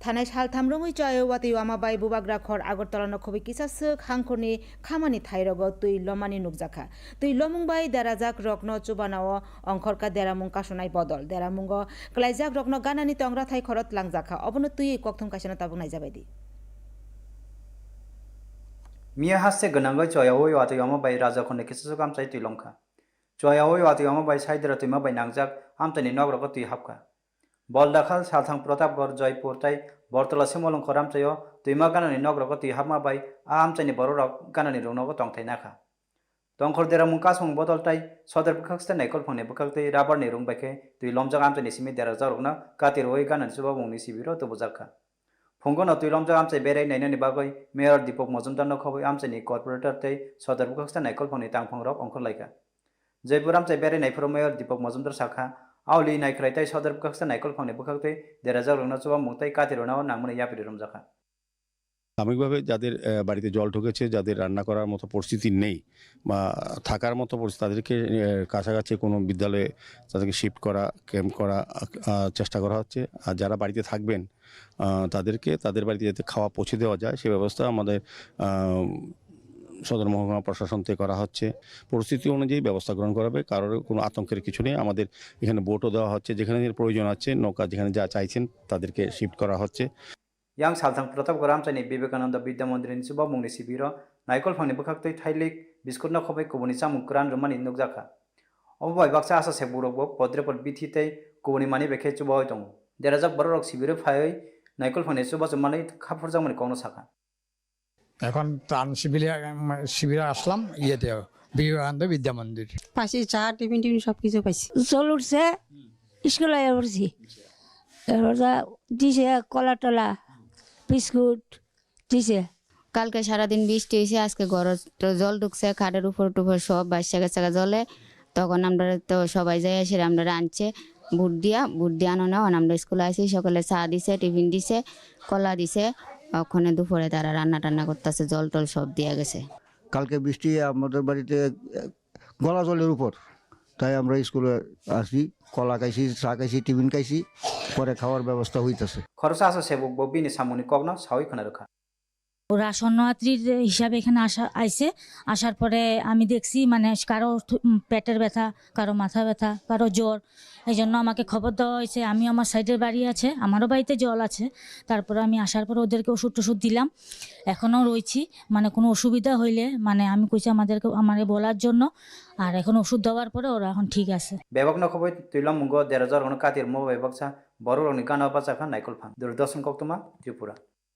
थानाय सालथामरोङै चयो वाति वामाबाई बुबाग्रा खर আগরতলা নখবি কিসাসো খাংখনি খামানি থাইরগ তুই লমানি নুকজাখা তুই লমুংবাই দেরাজাক রগ্ন চুবানাও অংখরকা দেরামুং কাসনাই বদল দেরামুঙ্গ ক্লাইজাক রগ্ন গানানি তংরা থাই খরত লাংজাখা অবনো তুই ককথম কাসনা তাবুং নাইজাবাইদি मिया हास्य गनांगै चयावै वातै अमा बाय राजा खने किसु काम चाइ तुइ लंखा चयावै वातै अमा बाय साइदरा तुइ मा बाय नांगजाक आमतनि नगरक तुइ हापका बल दाखाल सालथां प्रतापगढ़ जयपुर ताइ बरतला सिमलং खराम चयो तुइ मा गानानि नगरक तुइ हापमा बाय आ आमचनि बररक गानानि रंनगो तंथाइ नाखा तंखर देरा मुंका सं बदल ताइ सदर बखक्सते नाइकल फंने बखक्ते राबर नि रुं बायखे तुइ लमजाक आमचनि सिमि देरा जरकना कातिर ओइ गानानि सुबा बुंनि सिबिरो तबुजाखा फुंगन तुइ लमजाक आमचे बेराय नाइनानि बागै मेयर दीपक मजुमदार नखबै आमचनि कर्पोरेटर तै सदर बखक्सते नाइकल फंनि तांफं रक अंखर लायका जयपुर आमचे बेरायनायफोराव मेयर दीपक मजुमदार साखा আউলি নাইক্রাই তাই সদর bukak নাইকল ফাউনে khone bukak te deraja rona chuwa mungtai নাম rona o nangmune yapi সাময়িকভাবে যাদের বাড়িতে জল ঢুকেছে যাদের রান্না করার মতো পরিস্থিতি নেই বা থাকার মতো পরিস্থিতি তাদেরকে কাছাকাছি কোনো বিদ্যালয়ে তাদেরকে শিফট করা ক্যাম্প করা চেষ্টা করা হচ্ছে আর যারা বাড়িতে থাকবেন তাদেরকে তাদের বাড়িতে যাতে খাওয়া পৌঁছে দেওয়া যায় সে ব্যবস্থা আমাদের সদর মহকুমা প্রশাসন থেকে করা হচ্ছে। পরিস্থিতি অনুযায়ী ব্যবস্থা গ্রহণ করা হবে। কারোর কোনো আতঙ্কের কিছু নেই। আমাদের এখানে বোটও দেওয়া হচ্ছে। যেখানে প্রয়োজন আছে, নৌকা যেখানে যা চাইছেন তাদেরকে শিফট করা হচ্ছে। ইয়াং সালথাং প্রতাপ গরাম চাইনি। বিবেকানন্দ বিদ্যা মন্দির নিশুবা মুংনি শিবির। নাইকল ফাংনি বখাক তৈ থাইলিক বিস্কুটনা খবাই কবনি চামুক গ্রান রুমানি নুক জাকা অবাই বাকসা আসা সেবুরক পদ্রে পদ বিথিতে কুবনি মানি বেখে চুবা হয় তঙ দেড়াজাক বড় রক শিবির ফাই নাইকল ফাংনি সুবা মানে খাপর জামানি কোনো শাখা। এখন ত্রাণ শিবিরে শিবিরে আসলাম ইয়েতে বিবেকানন্দ বিদ্যা মন্দির। পাইছি চা টিফিন টিফিন সব কিছু পাইছি। জল উঠছে স্কুলে পড়ছি। দিছে কলা টলা বিস্কুট দিছে। কালকে সারাদিন বৃষ্টি হয়েছে আজকে ঘর জল ঢুকছে খাটের উপর টুপর সব বাচ্চা কাচ্চা জলে। তখন আমরা তো সবাই যাই এসে আমরা আনছে বুট দিয়া বুট দিয়ে আনো না আমরা স্কুলে আসি সকালে চা দিছে টিফিন দিছে কলা দিছে। ওখানে দুপুরে তারা রান্না টান্না করতেছে জল টল সব দিয়ে গেছে। কালকে বৃষ্টি আমাদের বাড়িতে গলা জলের উপর। তাই আমরা স্কুলে আসি কলা খাইছি চা খাইছি টিফিন খাইছি পরে খাওয়ার ব্যবস্থা হইতেছে। খরচা আছে সেবক bo bini কগ্ন সাউই khana rukha ওরা শরণার্থীর হিসাবে এখানে আসা আইসে আসার পরে আমি দেখছি মানে কারও পেটের ব্যথা, কারও মাথা ব্যথা, কারও জ্বর। এই জন্য আমাকে খবর দেওয়া হয়েছে, আমি আমার সাইডের বাড়ি আছে, আমারও বাড়িতে জল আছে। তারপরে আমি আসার পরে ওদেরকে ওষুধ টষুধ দিলাম। এখনও রয়েছি মানে কোনো অসুবিধা হইলে মানে আমি কইছি আমাদেরকে আমাকে বলার জন্য। আর এখন ওষুধ দেওয়ার পরে ওরা এখন ঠিক আছে। katir mo bebak sa borok ni gana bacha kha naikol phang durdashan koktuma tripura